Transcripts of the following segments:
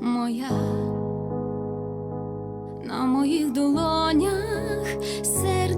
моя, на моїх долонях серце.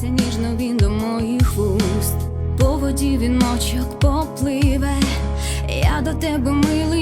Торкнеться ніжно він до моїх вуст. По воді він мочок попливе, я до тебе милий